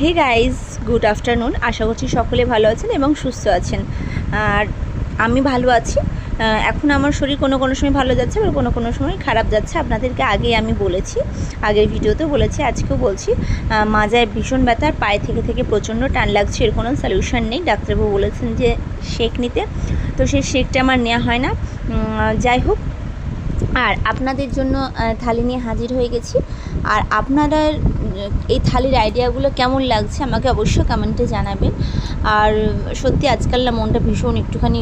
হে guys good afternoon আশা করছি সকলে ভালো আছেন এবং সুস্থ আছেন। আর আমি ভালো আছি। এখন আমার শরীর কোনো কোনো সময় ভালো যাচ্ছে, আবার কোনো কোনো সময় খারাপ যাচ্ছে। আপনাদেরকে আগে আমি বলেছি, আগের ভিডিওতেও বলেছি, আজকেও বলছি। মাজায় ভীষণ ব্যথা আর পায়ে থেকে থেকে প্রচণ্ড টান লাগছে, এর কোনো সলিউশন নেই। ডাক্তারবাবু বলেছেন যে শেক নিতে। তো সেই শেকটা আমার নেওয়া হয় না। যাই হোক, আর আপনাদের জন্য থালি নিয়ে হাজির হয়ে গেছি। আর আপনারা এই থালির আইডিয়াগুলো কেমন লাগছে আমাকে অবশ্যই কমেন্টে জানাবেন। আর সত্যি আজকাল না মনটা ভীষণ একটুখানি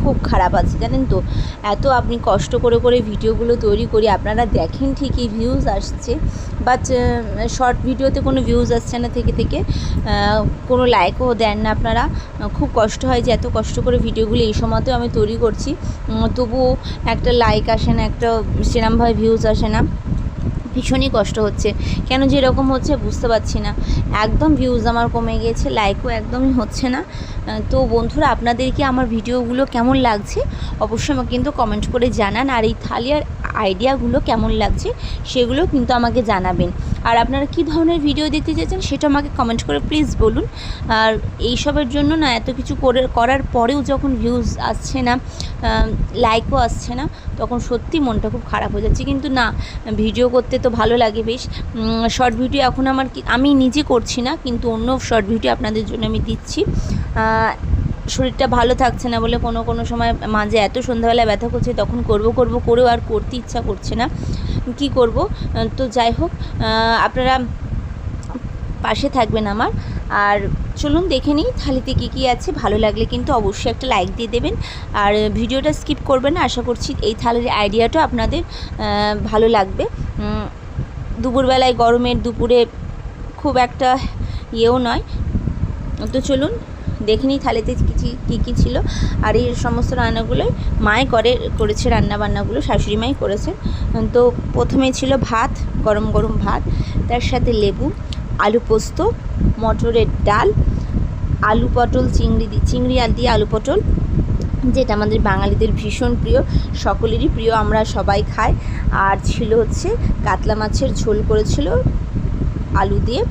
খুব খারাপ আছে, জানেন তো? এত আপনি কষ্ট করে করে ভিডিওগুলো তৈরি করি, আপনারা দেখেন ঠিকই ভিউজ আসছে। বাট শর্ট ভিডিওতে কোনো ভিউজ আসছে না থেকে থেকে কোনো লাইকও দেন না আপনারা। খুব কষ্ট হয় যে এত কষ্ট করে ভিডিওগুলো এই সময়তেও আমি তৈরি করছি। তবুও একটা লাইক আসে না, একটা সেরমভাবে ভিউজ আসে না। ভীষণই কষ্ট হচ্ছে। কেন যে এরকম হচ্ছে বুঝতে পারছি না। একদম ভিউজ আমার কমে গিয়েছে লাইকও একদমই হচ্ছে না। তো বন্ধুরা আপনাদেরকে আমার ভিডিওগুলো কেমন লাগছে? অবশ্যই আমাকে কিন্তু কমেন্ট করে জানান। আর এই থালিয়ার আইডিয়াগুলো কেমন লাগছে, সেগুলো কিন্তু আমাকে জানাবেন। আর আপনারা কী ধরনের ভিডিও দেখতে চাইছেন সেটা আমাকে কমেন্ট করে প্লিজ বলুন। আর এইসবের জন্য না এত কিছু করে করার পরেও যখন ভিউজ আসছে না লাইকও আসছে না, তখন সত্যি মনটা খুব খারাপ হয়ে যাচ্ছে। কিন্তু না ভিডিও করতে তো ভালো লাগে বেশ। শর্ট ভিডিও এখন আমার আমি নিজে করছি না, কিন্তু অন্য শর্ট ভিডিও আপনাদের জন্য আমি দিচ্ছি। শরীরটা ভালো থাকছে না বলে কোনো কোনো সময় মাঝে এত সন্ধ্যাবেলায় ব্যথা করছে, তখন করব করব করেও আর করতে ইচ্ছা করছে না। কি করব? তো যাই হোক আপনারা পাশে থাকবেন আমার। আর চলুন দেখে নিই থালিতে কী কী আছে। ভালো লাগলে কিন্তু অবশ্যই একটা লাইক দিয়ে দেবেন। আর ভিডিওটা স্কিপ করবেন না, আশা করছি এই থালির আইডিয়াটা আপনাদের ভালো লাগবে। দুপুরবেলায় গরমের দুপুরে খুব একটা ইয়েও নয়। তো চলুন দেখে নিই থালিতে কী কী- ছিল আর এই সমস্ত রান্নাগুলোই মাই করে, করেছে রান্না বান্নাগুলো শাশুড়ি মাই করেছে। তো প্রথমে ছিল ভাত, গরম গরম ভাত, তার সাথে লেবু, আলু পোস্ত, মটরের ডাল, আলু পটল, চিংড়ি চিংড়ি আর দিয়ে আলু পটল, যেটা আমাদের বাঙালিদের ভীষণ প্রিয়, সকলেরই প্রিয়, আমরা সবাই খাই। আর ছিল হচ্ছে কাতলা মাছের ঝোল করেছিল আলু দিয়ে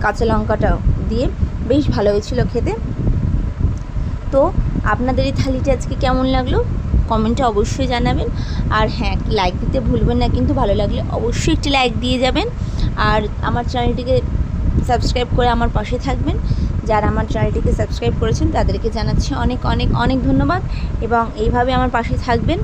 কাঁচা লঙ্কাটা দিয়ে। বেশ ভালো হয়েছিল খেতে। তো আপনাদের এই থালিটা আজকে কেমন লাগল? কমেন্টে অবশ্যই জানাবেন। আর হ্যাঁ লাইক দিতে ভুলবেন না, কিন্তু ভালো লাগলে অবশ্যই একটি লাইক দিয়ে যাবেন। আর আমার চ্যানেলটিকে সাবস্ক্রাইব করে আমার পাশে থাকবেন। যারা আমার চ্যানেলটিকে সাবস্ক্রাইব করেছেন, তাদেরকে জানাচ্ছি অনেক অনেক অনেক ধন্যবাদ। এবং এইভাবে আমার পাশে থাকবেন।